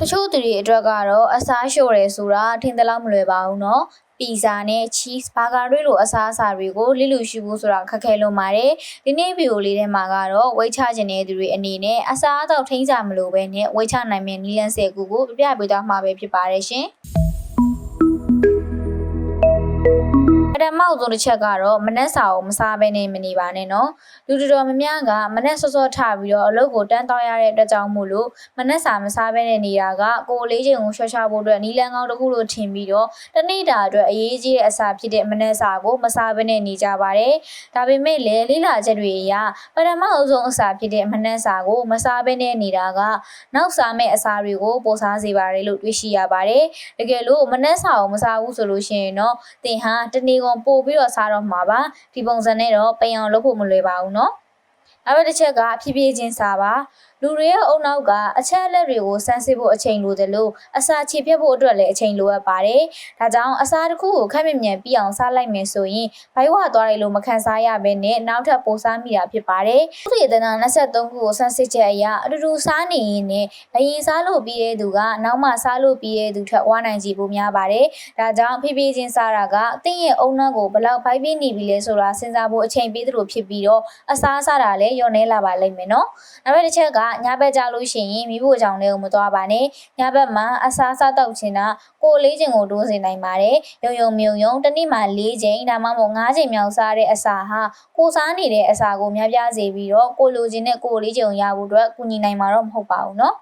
တချို့သူတွေအတွက်ကတော့အစားရှို့တယ်ဆိုတာထင်သလောက်မလွယ်ပါဘူးနော်ပီဇာနဲ့ cheese burger တွေလိုအစားအစာတွေကိုလိလူရှိဖို့ဆိုတာခက်ခဲလွန်ပါတယ်။ဒီနေ့ဗီဒီယိုလေးထဲမှာကတော့ဝိတ်ချခြင်းတဲ့သူတွေအနေနဲ့အစားအသောက်ထိန်းစာမလိုဘဲနဲ့ဝိတ်ချနိုင်မယ့်နည်းလမ်း၁၀ခုကိုပြပြပေးသွားမှာပဲဖြစ်ပါတယ်ရှင်။ ပထမအဆုံးတစ်ချက်ကတော့မနက်စာကိုမစားဘဲနဲ့မနေပါနဲ့နော်လူတော်တော်များများကမနက်စောစောထပြီးတော့အလုပ်ကိုတန်းတောင်းရတဲ့အတွက်ကြောင့်မို့လို့မနက်စာမစားဘဲနဲ့နေတာကကိုယ်လေးချိန်ကိုရှော့ချဖို့အတွက်နီလန်းကောင်းတစ်ခုလို့ထင်ပြီးတော့တနေ့တာအတွက်အရေးကြီးတဲ့အစာဖြစ်တဲ့မနက်စာကိုမစားဘဲနဲ့နေကြပါတယ်ဒါပေမဲ့လည်းလိလာချက်တွေအရပထမအဆုံးအစာဖြစ်တဲ့မနက်စာကိုမစားဘဲနဲ့နေတာကနောက်စားမယ့်အစာတွေကိုပိုစားစေပါတယ်လို့တွေးရှိရပါတယ်တကယ်လို့မနက်စာကိုမစားဘူးဆိုလို့ရှိရင်တော့သင်ဟာတနေ့ကန်ပို့ပြီးတော့စားတော့မှာပါဒီပုံစံနဲ့တော့ပိန်အောင်လုပ်ဖို့မလွယ်ပါဘူးเนาะနောက်တစ်ချက်ကဖြည်းဖြည်းချင်းစားပါ လူတွေရဲ့အုံနောက်ကအချက်အလက်တွေကိုစမ်းစစ်ဖို့အချိန်လိုတယ်လို့အစာချေပြတ်ဖို့အတွက်လည်းအချိန်လိုအပ်ပါတယ်။ဒါကြောင့်အစာတစ်ခုကိုခက်မြမြန်ပြအောင်စားလိုက်မယ်ဆိုရင်ဘိုက်ဝသွားတယ်လို့မခံစားရဘဲနဲ့နောက်ထပ်ပိုစားမိတာဖြစ်ပါတယ်။သူ့ရဲ့တနာ23ခုကိုစမ်းစစ်ချက်အရအတူတူစားနေရင်နဲ့အရင်စားလို့ပြီးတဲ့သူကနောက်မှစားလို့ပြီးတဲ့သူထက်ဝါနိုင်ကြည့်ဖို့များပါတယ်။ဒါကြောင့်ဖိဖိချင်းစားတာကအသင်ရဲ့အုံနောက်ကိုဘယ်လောက်ဖိုက်ပြီးနေပြီလဲဆိုတာစဉ်းစားဖို့အချိန်ပေးသလိုဖြစ်ပြီးတော့အစားစားတာလည်းညှော်နေလာပါလိမ့်မယ်နော်။နောက်တစ်ချက်ကညဘက်ကြလို့ရှိရင်မိဖို့ကြောင့်လည်းမသွားပါနဲ့ညဘက်မှာအစားစားတောက်ချင်တာကိုယ်လေးချိန်ကိုတိုးစေနိုင်ပါတယ်ရုံရုံမြုံယုံတစ်နေ့မှာ၄ချိန်ဒါမှမဟုတ်၅ချိန်မြောက်စားတဲ့အစာဟာကိုစားနေတဲ့အစာကိုများပြားစေပြီးတော့ကိုလိုချင်တဲ့ကိုယ်လေးချိန်ကိုရဖို့အတွက်ကူညီနိုင်မှာတော့မဟုတ်ပါဘူးเนาะ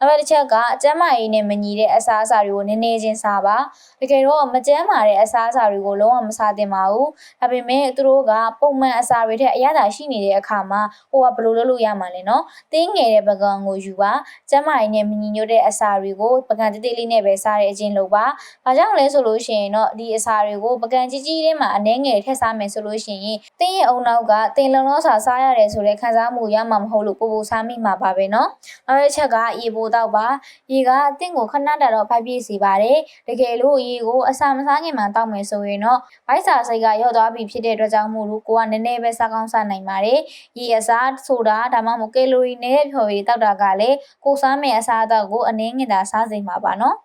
နောက်တစ်ချက်ကအကျမ်းမာရေးနဲ့မညီတဲ့အစားအစာတွေကိုနည်းနည်းချင်းစားပါတကယ်တော့မကျမ်းမာတဲ့အစားအစာတွေကိုလုံးဝမစားသင့်ပါဘူးဒါပေမဲ့သူတို့ကပုံမှန်အစာတွေထက်အရသာရှိနေတဲ့အခါမှာဟိုကဘယ်လိုလုပ်လို့ရမှာလဲเนาะတင်းငယ် တဲ့ပကံကိုယူပါကျန်းမာရေးနဲ့မညီညွတ်တဲ့အစာတွေကိုပကံတိတိလေးနဲ့ပဲစားတဲ့အချင်းလုပ်ပါ။ဘာကြောင့်လဲဆိုလို့ရှိရင်တော့ဒီအစာတွေကိုပကံကြီးကြီးထဲမှာအနှဲငယ်ထည့်စားမယ်ဆိုလို့ရှိရင်တင်းရဲ့အုံနောက်ကတင်းလုံးလုံးစာစားရတယ်ဆိုတဲ့ခံစားမှုရမှာမဟုတ်လို့ပိုပိုစားမိမှာပါပဲနော်။နောက်တစ်ချက်ကရေပိုးတော့ပါ။ရေကတင့်ကိုခဏတတော့ဖိုက်ပြည့်စေပါတယ်။တကယ်လို့ရေကိုအစာမစားခင်မှာတောက်မယ်ဆိုရင်တော့ဗိုက်စာစိတ်ကရော့သွားပြီဖြစ်တဲ့အတွက်ကြောင့်မို့လို့ကိုကနည်းနည်းပဲစားကောင်းစားနိုင်ပါတယ်။ရေအစာဆိုတာဒါမှမဟုတ်ကယ်လိုရီနဲ့ဖြောရည်တောက်တာကလည်းကိုစားမယ့်အစားအသောက်ကိုအနည်းငယ်သာစားစေမှာပါနော်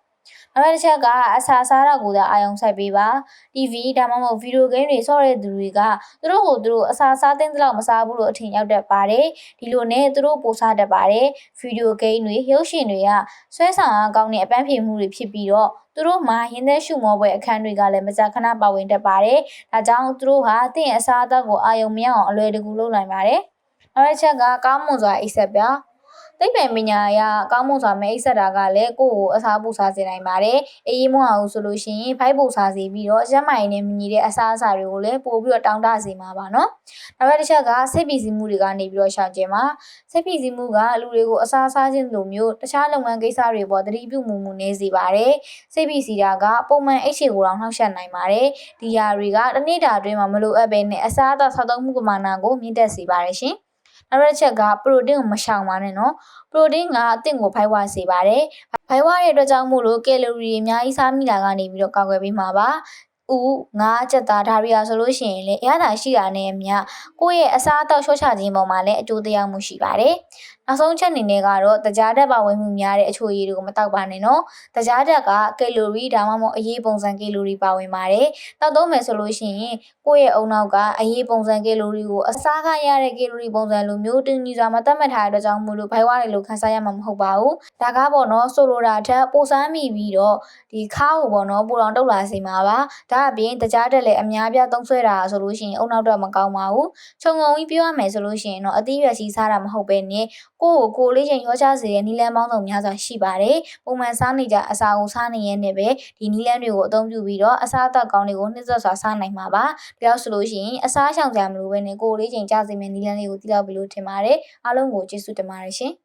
နောက်တစ်ချက်ကအစာစားတာကိုသာအာရုံစိုက်ပေးပါ TV ဒါမှမဟုတ်ဗီဒီယိုဂိမ်းတွေဆော့တဲ့သူတွေကသူတို့ကိုသူတို့အစာစားတဲ့လောက်မစားဘူးလို့အထင်ရောက်တတ်ပါတယ်ဒီလိုနဲ့သူတို့ပိုစားတတ်ပါတယ်ဗီဒီယိုဂိမ်းတွေရုပ်ရှင်တွေကဆွဲဆောင်အားကောင်းတဲ့အပန်းဖြေမှုတွေဖြစ်ပြီးတော့သူတို့မှာရင်းသက်ရှုမောပွဲအခန်းတွေကလည်းမကြာခဏပါဝင်တတ်ပါတယ်ဒါကြောင့်သူတို့ဟာတင့်အစားအသောက်ကိုအာရုံမရအောင်အလွယ်တကူလုပ်နိုင်ပါတယ် နောက်တစ်ချက်ကကောင်းမွန်စွာအိပ်ဆက်ပြသိပ္ပံပညာအရကောင်းမွန်စွာမဲအိပ်ဆက်တာကလည်းကိုယ့်ကိုအစားပူစားစေနိုင်ပါတယ်။အေးမွန်အောင်ဆိုလို့ရှိရင်ဖိုက်ပူစားစေပြီးတော့ကျန်းမာရေးနဲ့မြညီတဲ့အစားအစာတွေကိုလည်းပို့ပြီးတော့တောင်းတစေမှာပါနော်။နောက်တစ်ချက်ကစိတ်ပီစီမှုတွေကနေပြီးတော့ရှောင်ကျင်ပါ။စိတ်ပီစီမှုကလူတွေကိုအစားစားခြင်းလိုမျိုးတခြားလုပ်ငန်းကိစ္စတွေပေါ်သတိပြုမှုမှုနေစေပါတယ်။စိတ်ပီစီတာကပုံမှန်အိတ်ရှည်ကိုတောင်နှောက်ယှက်နိုင်ပါတယ်။ဒီຢာတွေကတစ်နေ့တာအတွင်းမှာမလိုအပ်ဘဲနဲ့အစားအသောက်ဆောက်သုံးမှုပမာဏကိုမြင့်တက်စေပါတယ်ရှင်။ နောက်တစ်ချက်ကပရိုတင်းကိုမရှောင်ပါနဲ့နော်ပရိုတင်းကအသင့်ကိုဖိုက်ဝါစေပါတယ်ဖိုက်ဝါတဲ့အတွက်ကြောင့်မို့လို့ကယ်လိုရီအများကြီးစားမိတာကနေပြီးတော့ကာကွယ်ပေးမှာပါ ဥငါးချက်သားဒါရီယာဆိုလို့ရှိရင်လည်းအရသာရှိတာနဲ့အမျှကိုယ့်ရဲ့အစားအသောက်လျှော့ချခြင်းပေါ်မှာလည်းအကျိုးတရားမှုရှိပါတယ်။နောက်ဆုံးချက်အနေနဲ့ကတော့တကြားတက်ပါဝင်မှုများတဲ့အချိုရည်တွေကိုမတောက်ပါနဲ့နော်။တကြားတက်ကကယ်လိုရီဒါမှမဟုတ်အရေးပုံစံကယ်လိုရီပါဝင်ပါတယ်။တောက်သုံးမယ်ဆိုလို့ရှိရင်ကိုယ့်ရဲ့အုံနောက်ကအရေးပုံစံကယ်လိုရီကိုအစားကရတဲ့ကယ်လိုရီပုံစံလိုမျိုးတင်းကြီးစွာမသတ်မှတ်ထားတဲ့အတွက်ကြောင့်မို့လို့ဘိုင်ဝါတွေလိုခန်းစားရမှာမဟုတ်ပါဘူး။ဒါကပေါ့နော်ဆိုလိုတာထက်ပိုစားမိပြီးတော့ဒီခါကိုပေါ့နော်ပိုတောင်တုတ်လာစေမှာပါ။ဒါအပြင်တကြားတက်လည်းအများပြသုံးဆွဲတာဆိုလို့ရှိရင်အုံနောက်တော့မကောင်းပါဘူး။ခြုံငုံပြီးပြောရမယ်ဆိုလို့ရှိရင်တော့အသီးရွက်စီစားတာမဟုတ်ပဲနဲ့ကိုယ့်ကိုကိုယ်လေးချိန်ရောချစေတဲ့နီလန်းပေါင်းစုံများစွာရှိပါတယ်။ပုံမှန်စားနေကြအစာကိုစားနေရတဲ့ပဲဒီနီလန်းတွေကိုအသုံးပြုပြီးတော့အစားအသောက်ကောင်းတွေကိုနှိမ့်ဆက်စွာစားနိုင်မှာပါ။ဒါကြောင့်ဆိုလို့ရှိရင်အစားရှောင်ကြမလို့ပဲနဲ့ကိုယ်လေးချိန်ကြစေမယ့်နီလန်းလေးကိုသိတော့ပြီလို့ထင်ပါတယ်။အားလုံးကိုကျေးဇူးတင်ပါတယ်ရှင်။